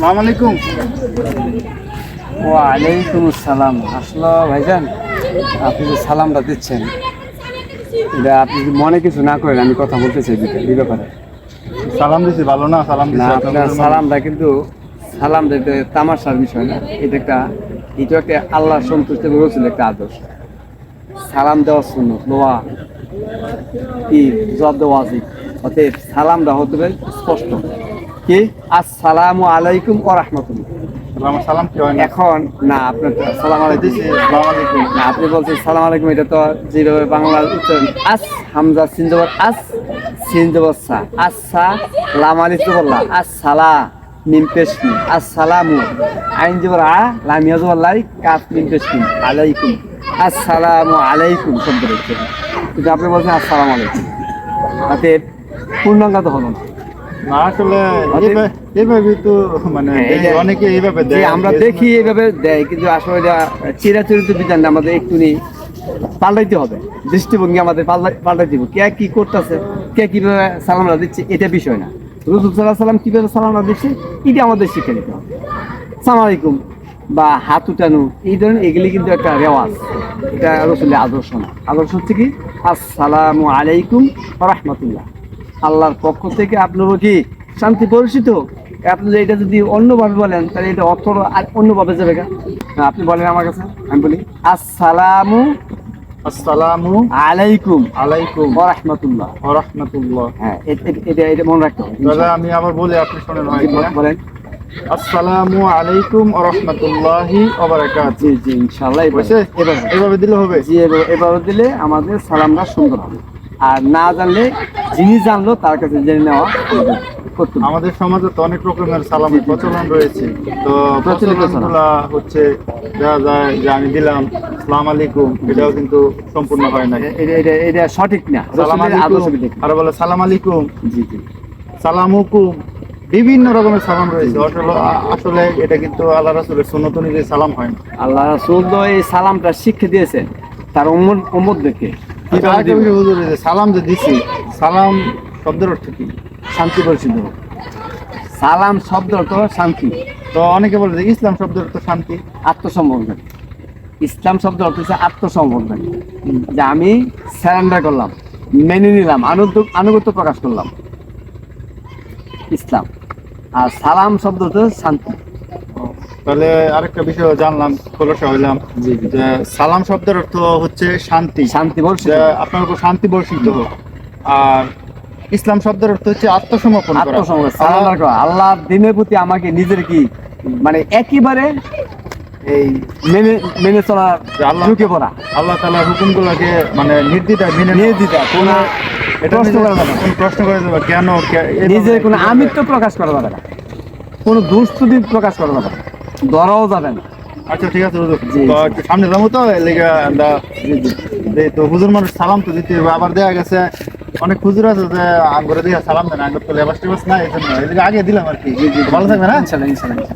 সালাম আলাইকুম। ওয়ালাইকুম আসসালাম। আসলো ভাইজান আপনি যে সালামটা দিচ্ছেন এটা আপনি যদি মনে কিছু না করেন আমি কথা বলতে চাই এই ব্যাপারে। সালাম দিছি ভালো না? সালাম না আপনার সালামটা কিন্তু সালাম দিতে তামাশার বিষয় না এটা একটা এটা একটা আল্লাহ সন্তুষ্ট করেছিল একটা আদর্শ। সালাম দেওয়ার শূন্য নোয়া কি জব দেওয়া অতএব সালামটা হতে হবে স্পষ্ট। কি? আসসালামু আলাইকুম ও রহমতুল্লাহ। সালাম কি হয় এখন না আপনার সালাম আলাইকুম। না আপনি বলছেন সালাম আলাইকুম এটা তো যেভাবে বাংলা উচ্চারণ। আস হামজা সিনজবর আস সিনজবর সা। আসা লাম আলিফ জবরলা আস সালা মিম পেশ মিম সালামু আইন জবর আ লামিয়া জবর লাই কাফ মিম আলাইকুম। আসসালামু আলাইকুম শব্দ রয়েছে কিন্তু আপনি বলছেন আসসালামু আলাইকুম। পূর্ণাঙ্গ হলো না। না আসলে এইভাবে- তো মানে হ্যাঁ, অনেকে এইভাবে দেয়। আমরা দেখি এইভাবে দেয় কিন্তু আসলে এটা চিরাচরিত বিধানটা আমাদের একটুনি পাল্টাইতে হবে। দৃষ্টিভঙ্গি আমাদের পাল্টা- পাল্টাইতে হবে। কে কি করতেছে কে কীভাবে সালামরা দিচ্ছে এটা বিষয় না। রসুল সাল্লাহ সাল্লাম কীভাবে সালামরা দিচ্ছে এটা আমাদের শিখে নিতে হবে। সালাম আলাইকুম বা হাত উঠানো এই ধরনের এগুলি কিন্তু একটা রেওয়াজ। এটা রসুলের আদর্শ না। আদর্শ হচ্ছে কি আসসালামু আলাইকুম রহমতুল্লাহ। আল্লাহর পক্ষ থেকে আপনারও কি শান্তি পরিচিত? আপনি এটা যদি অন্যভাবে বলেন তাহলে এটা অর্থ আর অন্যভাবে যাবে কেন আপনি বলেন আমার কাছে আমি বলি আসসালামু আসসালামু আলাইকুম। আলাইকুম। ওয়া রাহমাতুল্লাহ। ওয়া রাহমাতুল্লাহ। হ্যাঁ এটা এটা মনে রাখতে হবে তাহলে আমি আবার বলি আপনি শুনেন হয় বলেন- আসসালামু আলাইকুম ওয়া রাহমাতুল্লাহি ওয়া বারাকাতুহু। জি জি ইনশাআল্লাহ এবার। এইভাবে দিলে হবে? জি এবারে দিলে আমাদের সালামটা সুন্দর হবে। আর না জানলে যিনি জানলো তার কাছে জেনে নেওয়া আমাদের সমাজে তো অনেক রকমের সালামের প্রচলন রয়েছে। তো প্রচলিত প্রচলনগুলা হচ্ছে দেখা যায় যে আমি দিলাম সালাম আলাইকুম এটাও কিন্তু সম্পূর্ণ হয় না এটা এটা সঠিক না। সালাম আলাইকুম আর বলে সালাম আলাইকুম। জি জি। সালাম হুকুম বিভিন্ন রকমের সালাম রয়েছে। আসলে আসলে এটা কিন্তু আল্লাহ রাসূলের সুন্নত অনুযায়ী সালাম হয় না। আল্লাহ রাসূল তো এই সালামটা শিক্ষা দিয়েছেন তার উম্মত উম্মতদেরকে। সালাম যে দিছি সালাম শব্দের অর্থ কি? শান্তি পরিচিত সালাম শব্দ অর্থ শান্তি। তো অনেকে বলে যে ইসলাম শব্দের অর্থ শান্তি। আত্মসম্বর্ধন ইসলাম শব্দ অর্থ হচ্ছে আত্মসম্বর্ধন যে আমি স্যারেন্ডার করলাম মেনে নিলাম আনুগত্য আনুগত্য প্রকাশ করলাম। ইসলাম। আর সালাম শব্দ হচ্ছে শান্তি। তাহলে আরেকটা বিষয় জানলাম খোলসা হইলাম যে সালাম শব্দের অর্থ হচ্ছে শান্তি। শান্তি বলছে আপনার উপর শান্তি বর্ষিত। হোক আর ইসলাম শব্দের অর্থ হচ্ছে আত্মসমর্পণ করা। আল্লাহর দিনের প্রতি আমাকে নিজের কি মানে একেবারে এই মেনে মেনে চলার যে আল্লাহ ঢুকে পড়া আল্লাহ হুকুমগুলোকে মানে নির্দ্বিধায় মেনে। নির্দ্বিধায়, কোনো এটা প্রশ্ন করা যাবে কোনো প্রশ্ন করে নিজের কোনো আমিত্ব প্রকাশ করা যাবে না। কোনো দুস্তুতি প্রকাশ করা যাবে না। ধরাও যাবেন আচ্ছা ঠিক আছে হুজুর। তো সামনে যাব তো আমরা তো হুজুর মানুষ সালাম তো দিতে হবে। আবার দেওয়া গেছে অনেক হুজুর আছে যে আঙ্গরে দিয়ে সালাম দেন আঙ্গর তো লেবাস টেবাস না এই জন্য। এদিকে আগে দিলাম আর কি। ভালো থাকবে না ইনশাল্লাহ ইনশাল্লাহ।